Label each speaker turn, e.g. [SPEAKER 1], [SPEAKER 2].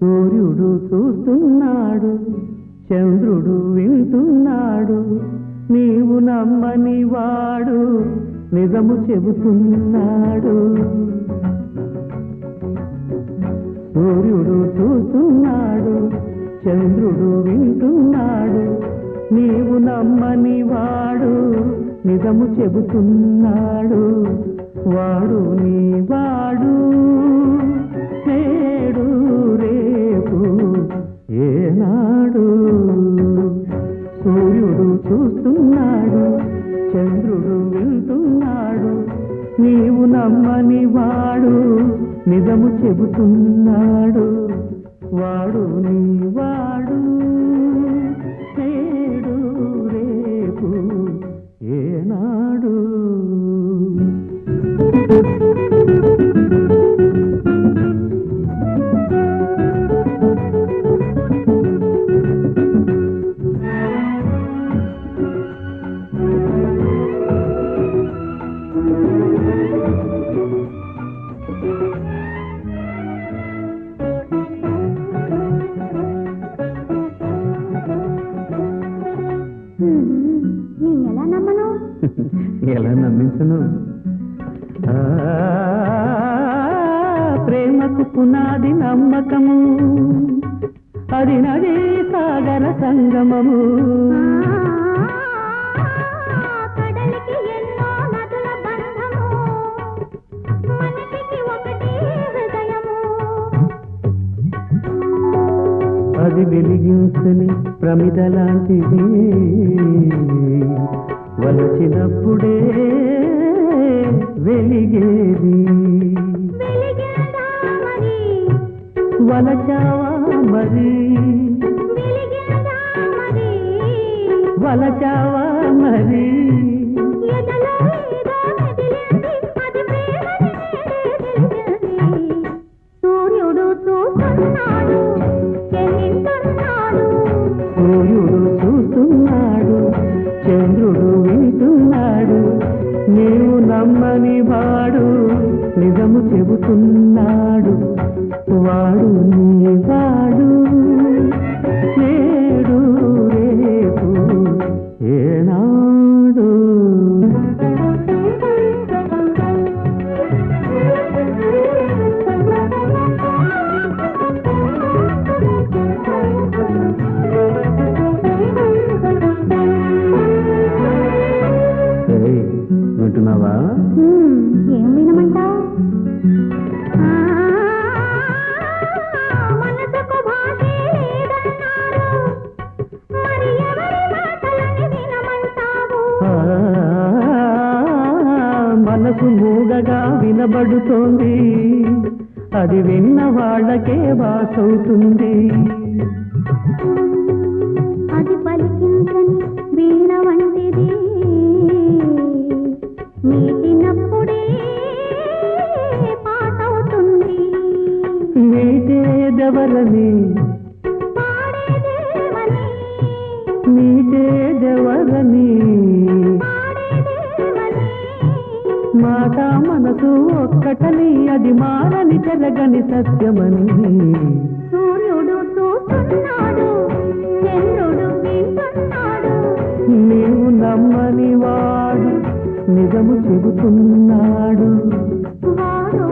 [SPEAKER 1] సూర్యుడు చూస్తున్నాడు చంద్రుడు వింటున్నాడు నీవు నమ్మని వాడు నిజము చెబుతున్నాడు. సూర్యుడు చూస్తున్నాడు చంద్రుడు వింటున్నాడు నీవు నమ్మని వాడు నిజము చెబుతున్నాడు. వాడు నీ వాడు. చంద్రుడు వెళ్తున్నాడు నీవు నమ్మని వాడు నిజము చెబుతున్నాడు. వాడు వాడు ఎలా నమ్మించను? ఆ, ప్రేమకు పునాది నమ్మకము అది నది సాగర సంగమము. అది వెలిగించని ప్రమిద లాంటిది వలచినప్పుడే వెలిగేది. వలచావా మరి? వలచావా మరి? నీవు నమ్మని వాడు నిజము చెబుతున్నాడు. వాడు నీ
[SPEAKER 2] మాటలని వినమంటావు?
[SPEAKER 1] ఆ, మనసు మూగగా వినబడుతోంది. అది విన్న వాళ్ళకే వాసవుతుంది.
[SPEAKER 2] పాడేదేమని
[SPEAKER 1] మీటేదెవరని
[SPEAKER 2] పాడేదేమని
[SPEAKER 1] మాట మనసు ఒక్కటని అది మారని చెరగని సత్యమని.
[SPEAKER 2] సూర్యుడు చూస్తున్నాడు చంద్రుడు
[SPEAKER 1] నీవు నమ్మని వాడు నిజము చెబుతున్నాడు.
[SPEAKER 2] వాడు